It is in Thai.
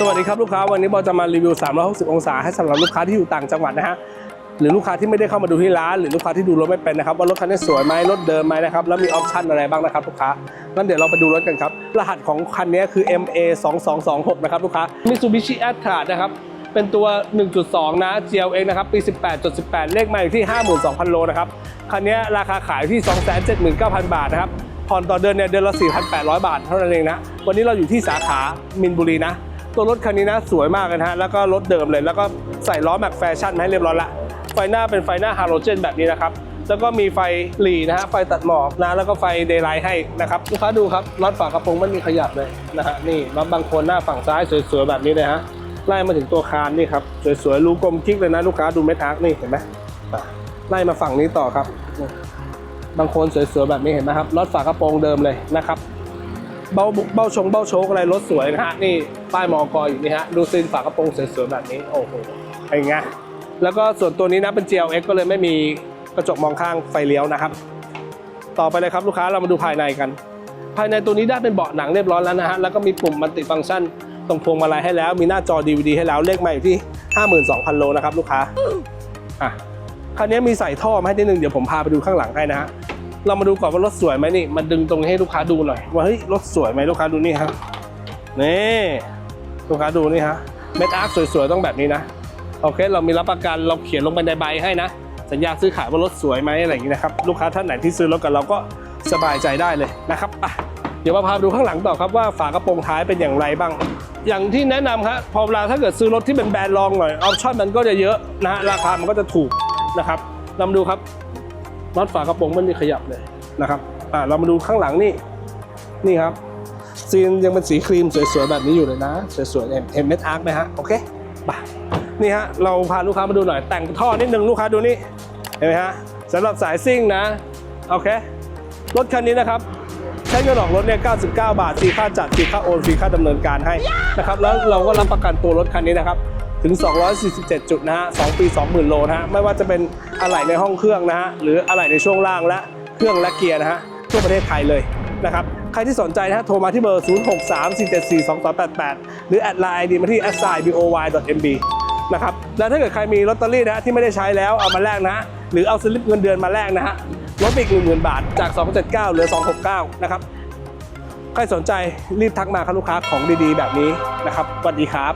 สวัสดีครับลูกค้าวันนี้บอจะมารีวิว 360 องศาให้สำหรับลูกค้าที่อยู่ต่างจังหวัดนะฮะหรือลูกค้าที่ไม่ได้เข้ามาดูที่ร้านหรือลูกค้าที่ดูรถไม่เป็นนะครับว่ารถคันนี้สวยไหมรถเดิมไหมนะครับแล้วมีออปชั่นอะไรบ้างนะครับลูกค้างั้นเดี๋ยวเราไปดูรถกันครับรหัสของคันนี้คือ MA 2226นะครับลูกค้า Mitsubishi a t r a นะครับเป็นตัว 1.2 นะ GLX นะครับปี 18.18 เลขมาอยู่ที่ 52,000 โลนะครับคันนี้ราคาขายที่ 279,000 บาทนะครับผ่อนต่อเดือนเนี่ยเดือนละ 4,800 บาทเท่านั้นเองนะวันนี้เราอยู่ที่สาขามินบุรีนะ ตัวรถคันนี้นะสวยมากนะฮะแล้วก็รถเดิมเลย แล้วก็ใส่ล้อแม็กแฟชั่นมาให้เรียบร้อยละไฟหน้าเป็นไฟหน้าฮาโลเจนแบบนี้นะครับแล้วก็มีไฟหลีนะฮะไฟตัดหมอกนะแล้วก็ไฟเดย์ไลท์ให้นะครับลูกค้าดูครับน็อตฝากระโปรงไม่มีขยับเลยนะฮะนี่น็อตบางคนหน้าฝั่งซ้ายสวยๆแบบนี้เลยฮะไล่มาถึงตัวคานนี่ครับสวยๆรูกลมคลิกเลยนะลูกค้าดูเม็ดอาร์คนี่เห็นไหมไล่มาฝั่งนี้ต่อครับ บางคนสวยๆแบบนี้เห็นไหมครับน็อตฝากระโปรงเดิมเลยนะครับ เบ้าเบ้าชงเบ้าโชกอะไรรถสวยนะฮะนี่ป้ายมอกอยู่นี่ฮะดูซีนฝากระโปรงสวยๆแบบนี้โอ้โหไอ้ไงแล้วก็ส่วนตัวนี้นะเป็น GLX ก็เลยไม่มีกระจกมองข้างไฟเลี้ยวนะครับ ต่อไปเลยครับลูกค้าเรามาดูภายในกัน ภายในตัวนี้ได้เป็นเบาะหนังเรียบร้อยแล้วนะฮะแล้วก็มีปุ่มมัลติฟังก์ชันตรงพวงมาลัยให้แล้ว มีหน้าจอ DVD ให้แล้วเลขมาอยู่ที่ 52,000 โลนะครับลูกค้าอะคันนี้มีใส่ท่อมาให้นิดนึงเดี๋ยวผมพาไปดูข้างหลังให้นะฮะ เรามาดูก่อนว่ารถสวยไหมนี่มันดึงตรงนี้ให้ลูกค้าดูหน่อยว่าเฮ้ยรถสวยไหมลูกค้าดูนี่ฮะนี่ลูกค้าดูนี่ฮะเม็ดอาร์คสวยๆต้องแบบนี้นะโอเคเรามีรับประกันเราเขียนลงไปในใบให้นะ สัญญาซื้อขายว่ารถสวยไหมอะไรอย่างนี้นะครับลูกค้าท่านไหนที่ซื้อรถกับเราก็สบายใจได้เลยนะครับอะเดี๋ยวมาพาดูข้างหลังต่อครับว่าฝากระโปรงท้ายเป็นอย่างไรบ้าง อย่างที่แนะนำครับพอเวลาถ้าเกิดซื้อรถที่เป็นแบรนด์รองหน่อยออปชั่นมันก็จะเยอะนะฮะราคามันก็จะถูกนะครับเรามาดูครับ น็อตฝากระโปรงไม่มีขยับเลยนะครับอ่าเรามาดูข้างหลังนี่นี่ครับซีนยังเป็นสีครีมสวยๆแบบนี้อยู่เลยนะ สวยๆเห็นเห็นเม็ดอาร์คไหมฮะโอเคไปนี่ฮะเราพาลูกค้ามาดูหน่อยแต่งท่อนิดนึงลูกค้าดูนี่เห็นไหมฮะสำหรับสายซิ่งนะโอเครถคันนี้นะครับใช้เงินออกรถเนี่ย 99 บาท ฟรีค่าจัด ฟรีค่าโอน ฟรีค่าดำเนินการให้นะครับ แล้วเราก็รับประกันตัวรถคันนี้นะครับ ถึง 247 จุดนะฮะ 2 ปี 20,000 โลนะฮะ ไม่ว่าจะเป็นอะไหล่ในห้องเครื่องนะฮะ หรืออะไหล่ในช่วงล่างและเครื่องและเกียร์นะฮะ ทั่วประเทศไทยเลยนะครับ ใครที่สนใจนะฮะ โทรมาที่เบอร์ 0634742288 หรือแอดไลน์ดีมาที่ s i b o y m b นะครับ แล้วถ้าเกิดใครมีลอตเตอรี่นะฮะที่ไม่ได้ใช้แล้วเอามาแลกนะฮะ หรือเอาสลิปเงินเดือนมาแลกนะฮะ ลดอีก 10,000 บาท จาก 279 เหลือ 269 นะครับ ใครสนใจรีบทักมาครับลูกค้าของดีๆ แบบนี้นะครับสวัสดีครับ